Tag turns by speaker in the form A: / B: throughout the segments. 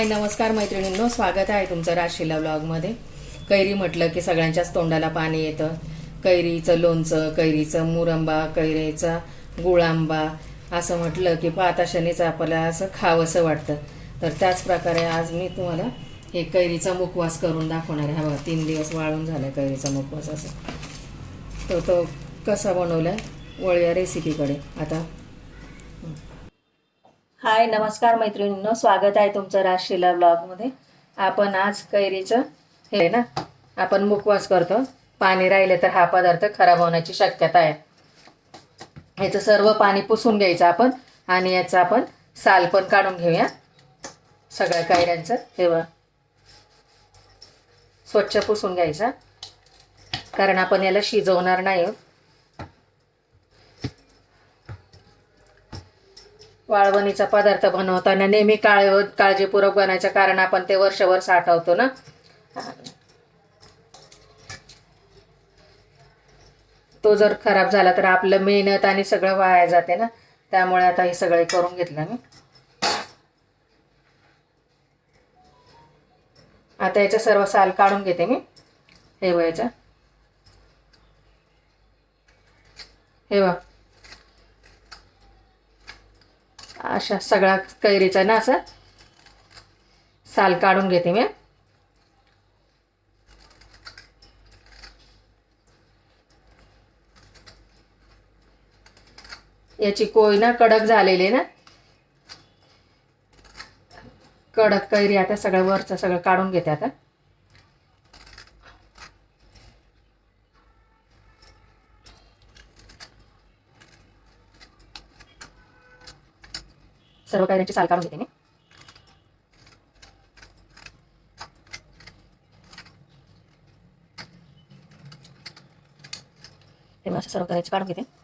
A: हाय नमस्कार मैत्रिणींनो. स्वागत आहे तुमचं राशीला ब्लॉगमध्ये कैरी म्हटलं की सगळ्यांच्याच तोंडाला पाणी येतं. कैरीचं लोणचं कैरीचं मुरंबा कैरीचा गुळांबा असं म्हटलं की पाहता शनीचं आपल्याला असं खावंसं वाटतं. तर त्याच प्रकारे आज मी तुम्हाला हे कैरीचा मुखवास करून दाखवणार आहे. हवा तीन दिवस वाळून झाला कैरीचा मुखवास असं. तर तो कसा बनवला वळूया रेसिपीकडे आता हाय नमस्कार मैत्रिणींनो. स्वागत आहे तुमचं राशीला ब्लॉगमध्ये. आपण आज कैरीचं हे ना आपण मुखवास करतो. पाणी राहिले तर हा पदार्थ खराब होण्याची शक्यता आहे. याचं सर्व पाणी पुसून घ्यायचं आपण आणि याचं आपण साल पण काढून घेऊया. सगळ्या कैऱ्यांचं हे स्वच्छ पुसून घ्यायचा. कारण आपण याला शिजवणार नाही हो. वाळवणीचा पदार्थ बनवताना नेहमी काळ काळजीपूर्वक बनायचं कारण आपण ते वर्षभर साठवतो ना? तो जर खराब झाला तर आपलं मेहनत आणि सगळं वाया जाते ना? त्यामुळे आता हे सगळे करून घेतलं मी. आता याचं सर्व साल काढून घेते मी. हे वयाचं हे बघ. अशा सगळा कैरीचा ना असं साल काढून घेते मी. याची कोय ना कडक झालेली आहे ना. कडक कैरी आता सगळं वरचं सगळं काढून घेते आता. सर्व कैऱ्यांची साल काढून घेते मी. हे मी असं सर्व कैऱ्याची काढून घेते.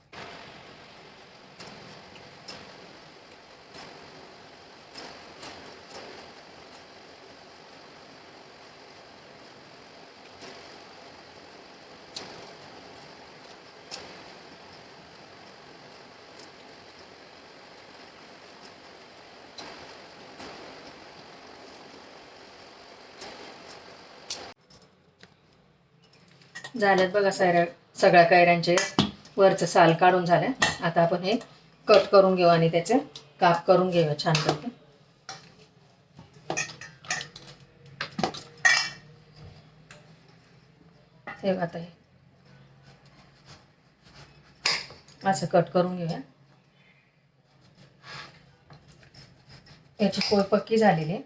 A: झाल्यात बघा सायऱ्या सगळ्या कैऱ्यांचे वरचं साल काढून झालं. आता आपण हे कट करून घेऊ आणि त्याचे काप करून घेऊया छान हे आता हे. असं कट करून घेऊया. याची कोय पक्की झालेली आहे.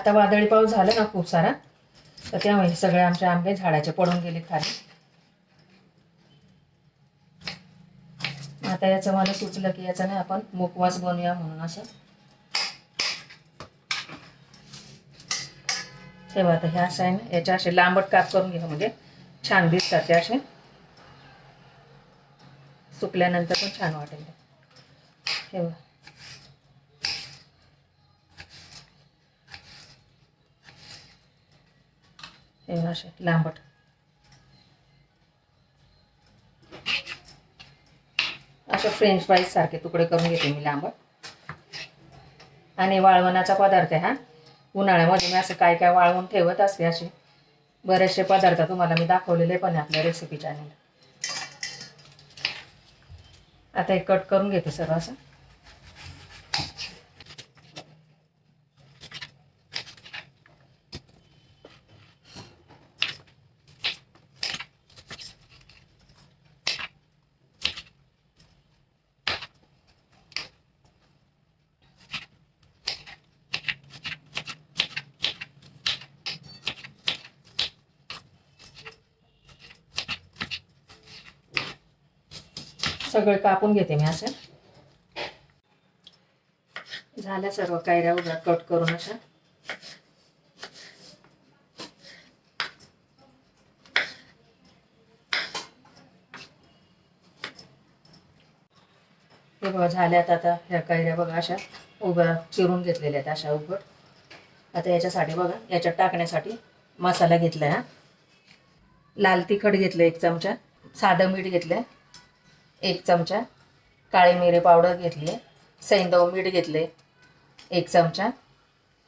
A: आता वादळी पाऊस झाला ना खूप सारा तर त्यामुळे सगळे आमचे आंबे झाडाचे पडून गेले खाली. आता याचं मला सुचलं की याचा नाही आपण मुखवास बनवूया म्हणून असं. तेव्हा आता ह्या असं आहे ना असे लांबट काप करून घ्या म्हणजे छान दिसतात ते असे. सुकल्यानंतर पण छान वाटेल तेव्हा असे लांबट. असे फ्रेंच फ्राईज सारखे तुकडे करून घेते मी लांबट. आणि वाळवणाचा पदार्थ आहे हा. उन्हाळ्यामध्ये मी असं काय काय वाळवून ठेवत असते असे. बरेचसे पदार्थ तुम्हाला मी दाखवलेले पण आहे आपल्या रेसिपी चॅनल आता एक कट करून घेते सर्व असं. सगळं कापून घेते मी असं. झाल्या सर्व कायऱ्या उभ्या कट करून अशा. हे बघा झाल्यात आता ह्या कैऱ्या बघा अशा. उभ्या चिरून घेतलेल्या आहेत अशा उभट आता याच्यासाठी बघा याच्यात टाकण्यासाठी मसाला घेतला हा. लाल तिखट घेतलं एक चमचा साधं मीठ घेतलं एक चमचा काळी मिरे पावडर घेतली आहे सैंदव मीठ घेतले एक चमचा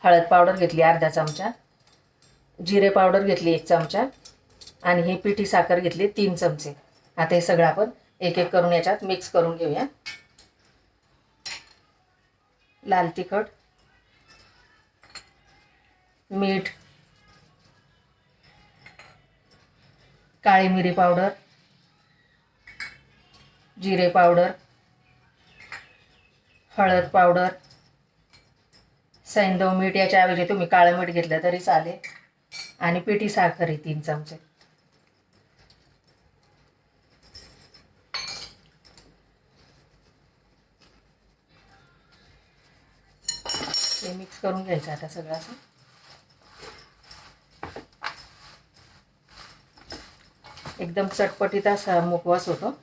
A: हळद पावडर घेतली अर्धा चमचा जिरे पावडर घेतली एक चमचा आणि ही पिठी साखर घेतली तीन चमचे. आता हे सगळं आपण एक एक करून याच्यात मिक्स करून घेऊया. लाल तिखट मीठ काळी मिरी पावडर जिरे पावडर हळद पावडर सैंदव मीठ याच्याऐवजी तुम्ही काळं मीठ घेतलं तरी चालेल. आणि पिठी साखर ही तीन चमचे. ते मिक्स करून घ्यायचं आता सगळं. असं एकदम चटपटीत असा मुखवास होतो.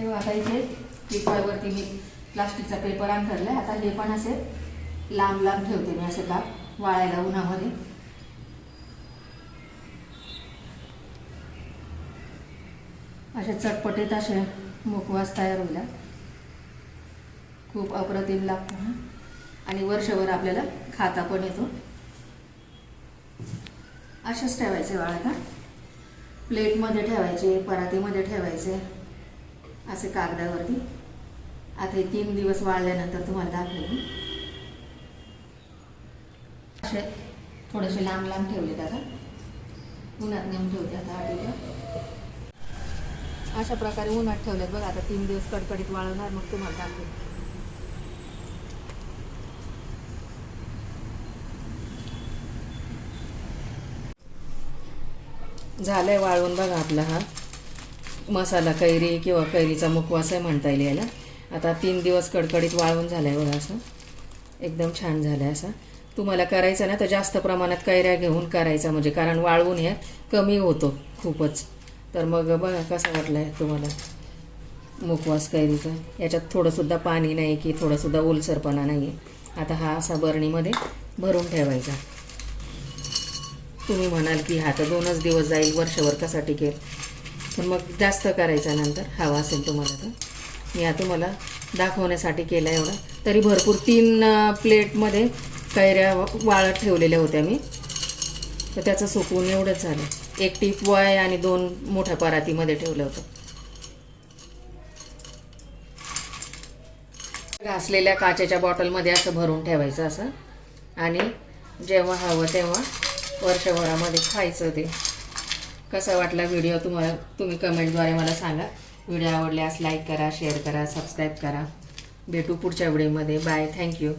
A: तेव्हा आता इथे पिपावरती मी प्लास्टिकचा पेपर अंथरलाय आता हे पण असे लांब लांब ठेवते मी असे का वाळायला उन्हामध्ये. असे चटपटीत असे मुखवास तयार होईल खूप अप्रतिम लागतो आणि वर्षभर आपल्याला खाता पण येतो. असेच ठेवायचे वाळायला हा. प्लेटमध्ये ठेवायचे परातीमध्ये ठेवायचे. असे कागदावरती. आता हे तीन दिवस वाळल्यानंतर तुम्हाला दाखवेल मी. असे थोडेसे लांब लांब ठेवले दादा उन्हात नेऊन ठेवते आता आठवलं अशा प्रकारे उन्हात ठेवलेत बघा आता तीन दिवस कडकडीत वाळवणार मग तुम्हाला दाखवेल झालंय वाळवून बघा आपला हा. मसाला कैरी किंवा कैरीचा मुखवास आहे म्हणता येईल याला. आता तीन दिवस कडकडीत वाळवून झालाय बघा असं. एकदम छान झालं आहे असं. तुम्हाला करायचं ना तर जास्त प्रमाणात कैऱ्या घेऊन करायचा म्हणजे कारण वाळवून हे कमी होतो खूपच. तर मग बघा कसा आहे तुम्हाला मुखवास कैरीचा. याच्यात थोडंसुद्धा पाणी नाही की थोडंसुद्धा ओलसरपणा नाही आहे. आता हा असा बरणीमध्ये भरून ठेवायचा. तुम्ही म्हणाल की हा तर दोनच दिवस जाईल वर्षभर कसा टिकेल? मग जास्त करायचा नंतर हवा असेल तुम्हाला तर. मी हा तुम्हाला दाखवण्यासाठी केला एवढा. तरी भरपूर तीन प्लेटमध्ये कैऱ्या वाळत ठेवलेल्या होत्या मी. तर त्याचं सुकवून एवढंच झालं. एक टीप वय आणि दोन मोठ्या परातीमध्ये ठेवलं होतं. घासलेल्या काचेच्या बॉटलमध्ये असं भरून ठेवायचं असं. आणि जेव्हा हवं तेव्हा वर्षभरामध्ये खायचं ते. कसा वाटला व्हिडिओ तुम्हाला तुम्ही कमेंटद्वारे मला सांगा. व्हिडिओ आवडल्यास लाईक करा शेअर करा सबस्क्राईब करा. भेटू पुढच्या व्हिडिओमध्ये बाय थँक्यू